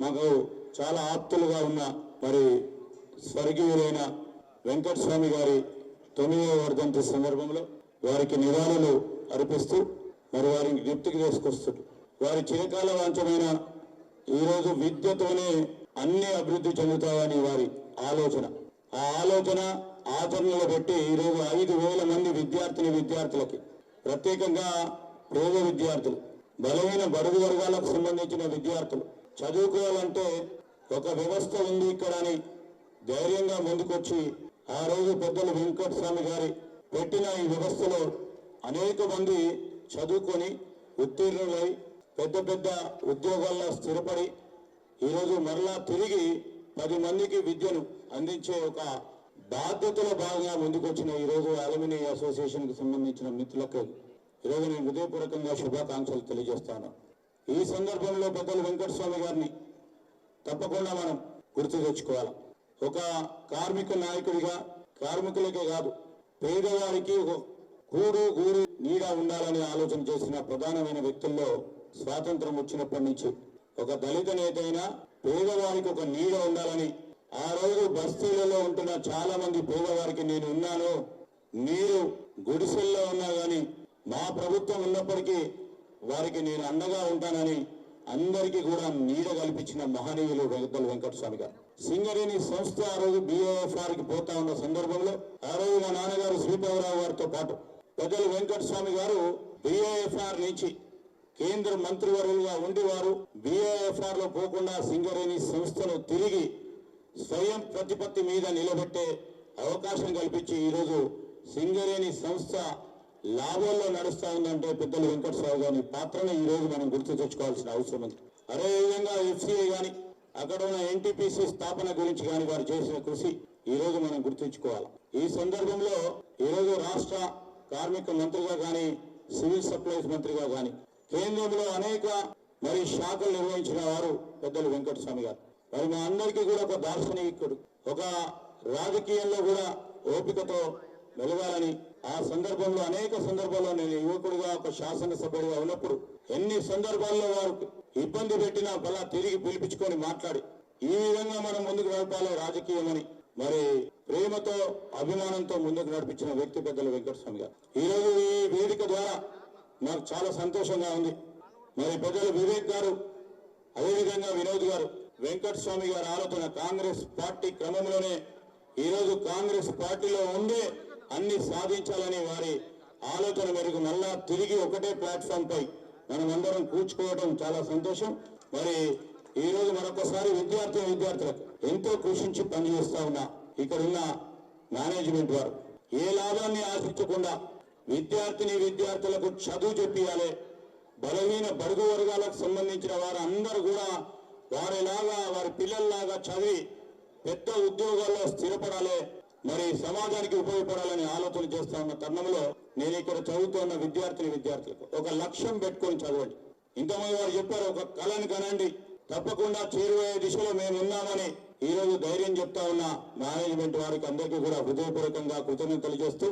మాకు చాలా ఆప్తులుగా ఉన్న మరి స్వర్గీయులైన వెంకట స్వామి గారి తొమ్మిదవ వర్ధంతి సందర్భంలో వారికి నివాళులు అర్పిస్తూ మరి వారిని జ్ఞప్తికి తీసుకొస్తుంది వారి చిరకాల వాంఛమైన ఈరోజు విద్యతోనే అన్ని అభివృద్ధి చెందుతాయని వారి ఆలోచన. ఆ ఆలోచన ఆచరణలో పెట్టి ఈరోజు ఐదు వేల మంది విద్యార్థిని విద్యార్థులకి ప్రత్యేకంగా పేద విద్యార్థులు బలమైన బడుగు వర్గాలకు సంబంధించిన విద్యార్థులు. చదువుకోవాలంటే ఒక వ్యవస్థ ఉంది ఇక్కడ అని ధైర్యంగా ముందుకొచ్చి ఆ రోజు పెద్దలు వెంకట స్వామి గారి పెట్టిన ఈ వ్యవస్థలో అనేక మంది చదువుకొని ఉత్తీర్ణులై పెద్ద పెద్ద ఉద్యోగాల్లో స్థిరపడి ఈరోజు మరలా తిరిగి పది మందికి విద్యను అందించే ఒక బాధ్యతలో భాగంగా ముందుకొచ్చిన ఈరోజు అలుమిని అసోసియేషన్కి సంబంధించిన మిత్రులకు ఈరోజు నేను హృదయపూర్వకంగా శుభాకాంక్షలు తెలియజేస్తాను. ఈ సందర్భంలో పెద్దలు వెంకటస్వామి గారిని తప్పకుండా మనం గుర్తు తెచ్చుకోవాలి. ఒక కార్మిక నాయకుడిగా కార్మికులకే కాదు పేదవారికి కూడు గూడు నీడ ఉండాలని ఆలోచన చేసిన ప్రధానమైన వ్యక్తుల్లో స్వాతంత్రం వచ్చినప్పటి నుంచి ఒక దళిత నేత అయినా పేదవారికి ఒక నీడ ఉండాలని ఆ రోజు బస్తీలలో ఉంటున్న చాలా మంది పేదవారికి నేను ఉన్నాను. మీరు గుడిసెల్లో ఉన్నా కానీ మా ప్రభుత్వం ఉన్నప్పటికీ వారికి నేను అండగా ఉంటానని అందరికీ కూడా నీడ కల్పించిన మహనీయులు వెంకటల వెంకటస్వామి గారు. సింగరేణి సంస్థ ఆ రోజు బిఏఎఫ్ఆర్కి పోతా ఉన్న సందర్భంలో ఆ రోజు మా నాన్నగారు శ్రీపాదరావు గారితో పాటు పెద్దలు వెంకటస్వామి గారు బిఏఎఫ్ఆర్ నుంచి కేంద్ర మంత్రివర్యులుగా ఉండేవారు. బిఏఎఫ్ఆర్లో పోకుండా సింగరేణి సంస్థను తిరిగి స్వయం ప్రతిపత్తి మీద నిలబెట్టే అవకాశం కల్పించి ఈరోజు సింగరేణి సంస్థ లాభాల్లో నడుస్తా ఉందంటే పెద్దలు వెంకటస్వామి గారి పాత్రను ఈ రోజు మనం గుర్తు తెచ్చుకోవాల్సిన అవసరం ఉంది. అదే విధంగా ఎఫ్సిఐ గాని అక్కడ ఉన్న ఎన్టీపీసీ స్థాపన గురించి కానీ వారు చేసిన కృషి ఈ రోజు మనం గుర్తుంచుకోవాలి ఈ సందర్భంలో ఈ రోజు రాష్ట్ర కార్మిక మంత్రిగా కానీ సివిల్ సప్లైస్ మంత్రిగా కానీ కేంద్రంలో అనేక మరి శాఖలు నిర్వహించిన వారు పెద్దలు వెంకటస్వామి గారు. మరి మా అందరికీ కూడా ఒక దార్శనికుడు ఒక రాజకీయంలో కూడా ఓపికతో మెలగాలని ఆ సందర్భంలో అనేక సందర్భాల్లో నేను యువకుడుగా ఒక శాసనసభ్యుడిగా ఉన్నప్పుడు ఎన్ని సందర్భాల్లో వారు ఇబ్బంది పెట్టినా బలా తిరిగి పిలిపించుకొని మాట్లాడి ఈ విధంగా మనం ముందుకు నడపాలి రాజకీయమని. మరి ప్రేమతో అభిమానంతో ముందుకు నడిపించిన వ్యక్తి పెద్దలు వెంకటస్వామి గారు. ఈరోజు ఈ వేదిక ద్వారా నాకు చాలా సంతోషంగా ఉంది. మరి పెద్దలు వివేక్ గారు అదేవిధంగా వినోద్ గారు వెంకటస్వామి గారు ఆలోచన కాంగ్రెస్ పార్టీ క్రమంలోనే ఈరోజు కాంగ్రెస్ పార్టీలో ఉండే అన్ని సాధించాలని వారి ఆలోచన మేరకు మళ్ళా తిరిగి ఒకటే ప్లాట్ఫామ్ పై మనం అందరం కూర్చుకోవడం చాలా సంతోషం. మరి ఈ రోజు మరొకసారి విద్యార్థి విద్యార్థులకు ఎంతో కృషించి పనిచేస్తా ఉన్నా ఇక్కడ ఉన్న మేనేజ్మెంట్ వారు. ఏ లాభాన్ని ఆశించకుండా విద్యార్థిని విద్యార్థులకు చదువు చెప్పియాలి. బలహీన బడుగు వర్గాలకు సంబంధించిన వారు అందరూ కూడా వారిలాగా వారి పిల్లల్లాగా చదివి పెద్ద ఉద్యోగాల్లో స్థిరపడాలి. మరి సమాజానికి ఉపయోగపడాలని ఆలోచన చేస్తా ఉన్న తరుణంలో నేను ఇక్కడ చదువుతున్న విద్యార్థిని విద్యార్థులకు ఒక లక్ష్యం పెట్టుకొని చదవండి. ఇంతమంది వారు చెప్పారు ఒక కళను కనండి. తప్పకుండా చేరువయ్యే దిశలో మేము ఉన్నామని ఈ రోజు ధైర్యం చెప్తా ఉన్న మేనేజ్మెంట్ వారికి అందరికీ కూడా హృదయపూర్వకంగా కృతజ్ఞతలు చేస్తూ